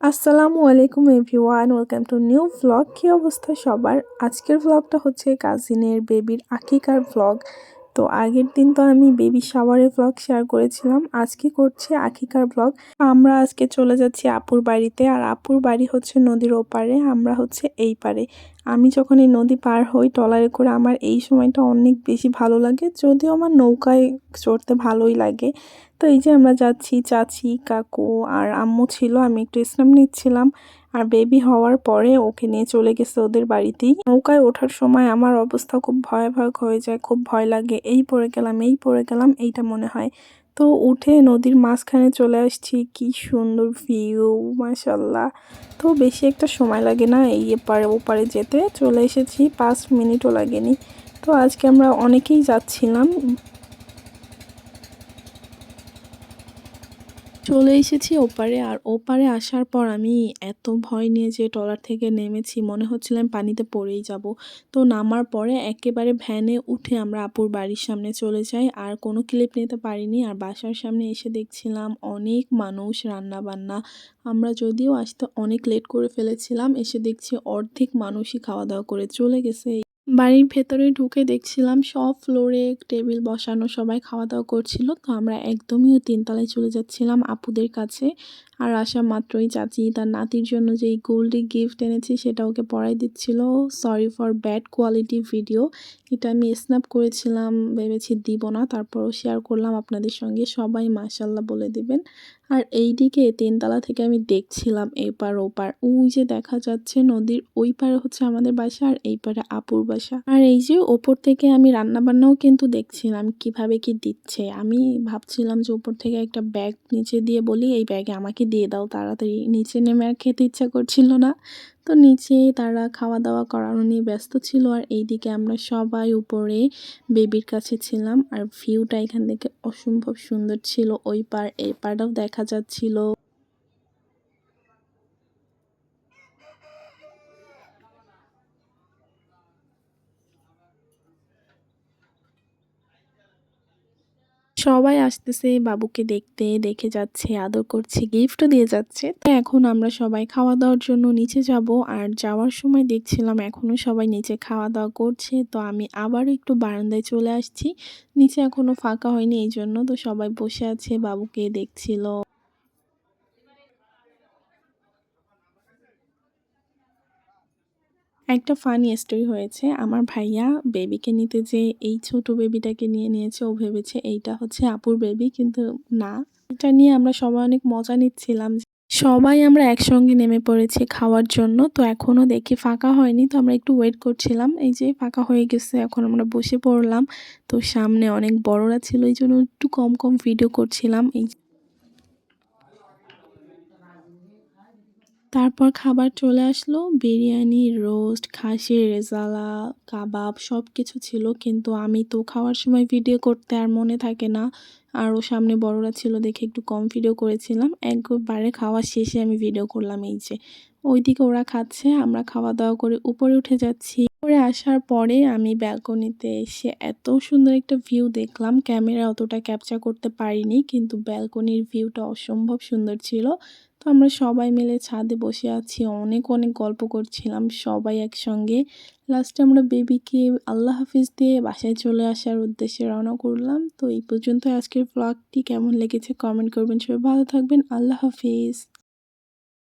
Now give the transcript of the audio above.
আসসালামু আলাইকুম everyone, welcome to new vlog কী অবস্থা সবার? আজকের ভ্লগটা হচ্ছে কাজিনের বেবির আকিকার ভ্লগ তো আগের দিন তো আমি বেবি শাওয়ারের ভ্লগ শেয়ার করেছিলাম, আজকে করছি আকিকার ব্লগ। আমরা আজকে চলে যাচ্ছি আপুর বাড়িতে, আর আপুর বাড়ি হচ্ছে নদীর ওপারে, আমরা হচ্ছে এই পারে। আমি যখন এই নদী পার হই ট্রলারে করে আমার এই সময়টা অনেক বেশি ভালো লাগে। যদিও আমার নৌকায় চড়তে ভালোই লাগে। তো এই যে আমরা যাচ্ছি, চাচি, কাকু আর আম্মু ছিল, আমি একটু স্নাপ নিচ্ছিলাম। আর বেবি হওয়ার পরে ওকে নিয়ে চলে গেছে ওদের বাড়িতেই। নৌকায় ওঠার সময় আমার অবস্থা খুব ভয়াবহ হয়ে যায়, খুব ভয় লাগে। এই পড়ে গেলাম, এই পড়ে গেলাম, এইটা মনে হয়। তো উঠে নদীর মাঝখানে চলে আসছি। কি সুন্দর ভিউ মাসাল্লাহ তো বেশি একটা সময় লাগে না এই এপারে ওপারে যেতে। চলে এসেছি, পাঁচ মিনিটও লাগেনি। তো আজকে আমরা অনেকেই যাচ্ছিলাম। চলে এসেছি ওপারে আর ওপারে আসার পর আমি এত ভয় নিয়ে যে ট্রলার থেকে নেমেছি, মনে হচ্ছিলাম পানিতে পড়েই যাব। তো নামার পরে একেবারে ভ্যানে উঠে আমরা আপুর বাড়ির সামনে চলে যাই। আর কোনো ক্লিপ নিতে পারিনি আর বাসার সামনে এসে দেখছিলাম অনেক মানুষ রান্না বান্না আমরা যদিও আসতে অনেক লেট করে ফেলেছিলাম, এসে দেখছি অর্ধেক মানুষই খাওয়া দাওয়া করে চলে গেছে। বাড়ির ভেতরে ঢুকে দেখছিলাম সব ফ্লোরে টেবিল বসানো, সবাই খাওয়া দাওয়া করছিল। তো আমরা একদমই তিনতলায় চলে যাচ্ছিলাম আপুদের কাছে। আর আসা মাত্রই চাচি, তার নাতির জন্য যেই গোল্ডি গিফট এনেছি সেটা ওকে পড়াই দিচ্ছিল। Sorry for bad quality video এটা আমি স্ন্যাপ করেছিলাম, ভেবেছি দিব না, তারপরও শেয়ার করলাম আপনাদের সঙ্গে। সবাই মাসাল্লাহ বলে দিবেন। আর এই দিকে তিনতলা থেকে আমি দেখছিলাম এপার ওপার। ওই যে দেখা যাচ্ছে নদীর ওই পারে হচ্ছে আমাদের বাসা আর এই পারে আপুর বাসা। আর এই যে ওপর থেকে আমি রান্না বান্নাও কিন্তু দেখছিলাম কীভাবে কি দিচ্ছে। আমি ভাবছিলাম যে ওপর থেকে একটা ব্যাগ নিচে দিয়ে বলি, এই ব্যাগে আমাকে দিয়ে দাও, তাড়াতাড়ি। নিচে নেমে আর খেতে ইচ্ছা করছিল না। তো নিচে তারা খাওয়া দাওয়া করানো নিয়ে ব্যস্ত ছিল আর এইদিকে আমরা সবাই উপরে বেবির কাছে ছিলাম আর ভিউটা এখান থেকে অসম্ভব সুন্দর ছিল। ওই পার, এই পারটাও দেখা যাচ্ছিল। সবাই আসতেছে, বাবুকে দেখতে, দেখে যাচ্ছে, আদর করছে গিফটও দিয়ে যাচ্ছে। তো এখন আমরা সবাই খাওয়া দাওয়ার জন্য নিচে যাব। আর যাওয়ার সময় দেখছিলাম এখনও সবাই নিচে খাওয়া দাওয়া করছে। তো আমি আবার একটু বারান্দায় চলে আসছি। নিচে এখনও ফাঁকা হয়নি এই জন্য তো সবাই বসে আছে, বাবুকে দেখছিল। একটা ফানি স্টোরি হয়েছে। আমার ভাইয়া বেবিকে নিতে যে এই ছোট বেবিটাকে নিয়ে নিয়েছে। ও ভেবেছে এইটা হচ্ছে আপুর বেবি কিন্তু না। এটা নিয়ে আমরা সবাই অনেক মজা নিচ্ছিলাম। সবাই আমরা একসঙ্গে নেমে পড়েছি খাওয়ার জন্য। তো এখনও দেখি ফাঁকা হয়নি, তো আমরা একটু ওয়েট করছিলাম। এই যে ফাঁকা হয়ে গেছে, এখন আমরা বসে পড়লাম। তো সামনে অনেক বড়রা ছিল, এই জন্য একটু কম কম ভিডিও করছিলাম। এই তারপর খাবার চলে আসলো। বিরিয়ানি, রোস্ট, খাসির রেজালা, কাবাব সব কিছু ছিল। কিন্তু আমি তো খাওয়ার সময় ভিডিও করতে আর মনে থাকে না। আর ও সামনে বড়রা ছিল দেখে একটু কম ভিডিও করেছিলাম। একবারে খাওয়া শেষে আমি ভিডিও করলাম এই যে। ওইদিকে ওরা খাচ্ছে, আমরা খাওয়া দাওয়া করে উপরে উঠে যাচ্ছি। উপরে আসার পরে আমি ব্যালকনিতে এসে এত সুন্দর একটা ভিউ দেখলাম। ক্যামেরা অতটা ক্যাপচার করতে পারিনি, কিন্তু ব্যালকনির ভিউটা অসম্ভব সুন্দর ছিল। তো আমরা সবাই মিলে ছাদে বসে আছি। অনেক অনেক গল্প করছিলাম সবাই একসঙ্গে। লাস্টে আমরা বেবিকে আল্লাহ হাফিজ দিয়ে বাসায় চলে আসার উদ্দেশ্যে রওনা করলাম। তো এই পর্যন্ত আজকের ব্লগটি কেমন লেগেছে কমেন্ট করবেন সবাই। ভালো থাকবেন। আল্লাহ হাফিজ।